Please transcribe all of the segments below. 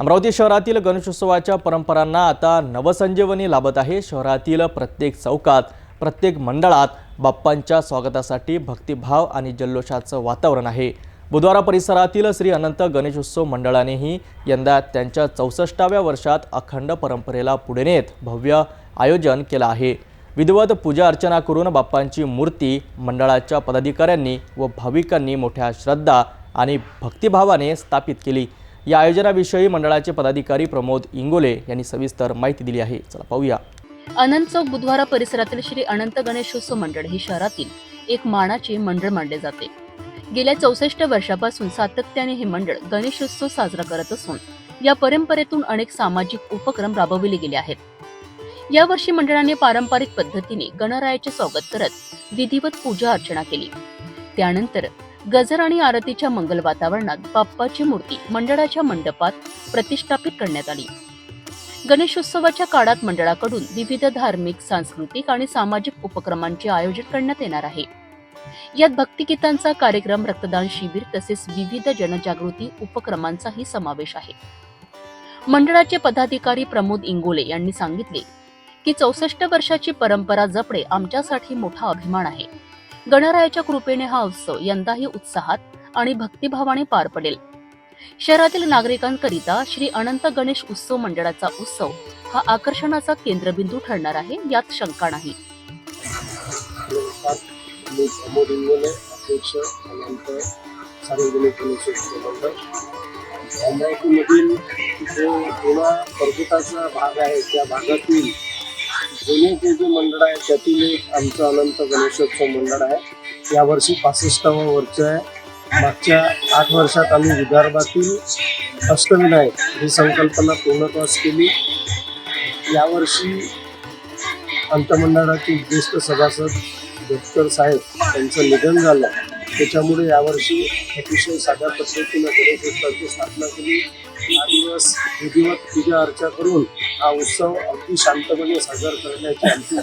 अमरावती शहरातील गणेशोत्सवाच्या परंपरांना आता नवसंजीवनी लाभत आहे. शहरातील प्रत्येक चौकात प्रत्येक मंडळात बाप्पांच्या स्वागतासाठी भक्तिभाव आणि जल्लोषाचं वातावरण आहे. बुधवारा परिसरातील श्री अनंत गणेशोत्सव मंडळानेही यंदा त्यांच्या चौसष्टाव्या वर्षात अखंड परंपरेला पुढे नेत भव्य आयोजन केलं आहे. विधिवत पूजा अर्चना करून बाप्पांची मूर्ती मंडळाच्या पदाधिकाऱ्यांनी व भाविकांनी मोठ्या श्रद्धा आणि भक्तिभावाने स्थापित केली. या आयोजनाविषयी मंडळाचे पदाधिकारी प्रमोद इंगोले यांनी सविस्तर माहिती दिली आहे. चला पाहूया. अनंत चौक बुधवारा परिसरातील श्री अनंत गणेशोत्सव मंडळ हे शहरातील एक मानाचे मंडळ मानले जाते. गेल्या चौसष्ट वर्षापासून सातत्याने हे मंडळ गणेशोत्सव साजरा करत असून या परंपरेतून अनेक सामाजिक उपक्रम राबविले गेले आहेत. यावर्षी मंडळाने पारंपरिक पद्धतीने गणरायाचे स्वागत करत विधिवत पूजा अर्चना केली. त्यानंतर गजर आणि आरतीच्या मंगल वातावरणात बाप्पाची मूर्ती मंडळाच्या मंडपात प्रतिष्ठापित करण्यात आली. गणेशोत्सवाच्या काळात मंडळाकडून विविध धार्मिक सांस्कृतिक आणि सामाजिक उपक्रमांचे आयोजन करण्यात येणार आहे. यात भक्तिगीतांचा कार्यक्रम रक्तदान शिबिर तसेच विविध जनजागृती उपक्रमांचाही समावेश आहे. मंडळाचे पदाधिकारी प्रमोद इंगोले यांनी सांगितले की चौसष्ट वर्षाची परंपरा जपणे आमच्यासाठी मोठा अभिमान आहे. गणरायाच्या कृपेने हा उत्सव यंदाही उत्साहात आणि भक्तिभावाने पार पडेल. शहरातील नागरिकांकरिता श्री अनंत गणेश उत्सव मंडळाचा उत्सव हा आकर्षणाचा केंद्रबिंदू ठरणार आहे यात शंका नाही. सार्वजनिक गणेशोत्सव मंडळ. अमरावतीमधील जो जुना पर्वताचा भाग आहे त्या भागातील जुने जे जे मंडळ आहे त्यातील एक आमचं अनंत गणेशोत्सव मंडळ आहे. यावर्षी पासष्टावं वर्ष आहे. मागच्या आठ वर्षात आम्ही विदर्भातील अष्टविनायक ही संकल्पना पूर्णत्वास केली. यावर्षी अंतमंडळाचे ज्येष्ठ सभासद डॉक्टर साहेब यांचं निधन झालं. त्याच्यामुळे यावर्षी अतिशय साध्या पद्धतीनं गणेशोत्सवाची स्थापना केली. हा दिवस विधिवत पूजा अर्चा करून हा उत्सव अगदी शांतपणे साजरा करण्याची आमची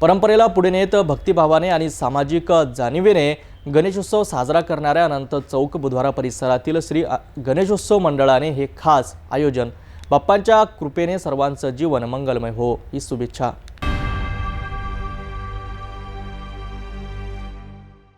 परंपरेला पुढे नेत भक्तिभावाने आणि सामाजिक जाणीवेने गणेशोत्सव साजरा करणाऱ्या अनंत चौक बुधवारा परिसरातील श्री गणेशोत्सव मंडळाने हे खास आयोजन बाप्पांच्या कृपेने सर्वांचं जीवन मंगलमय हो. ही शुभेच्छा.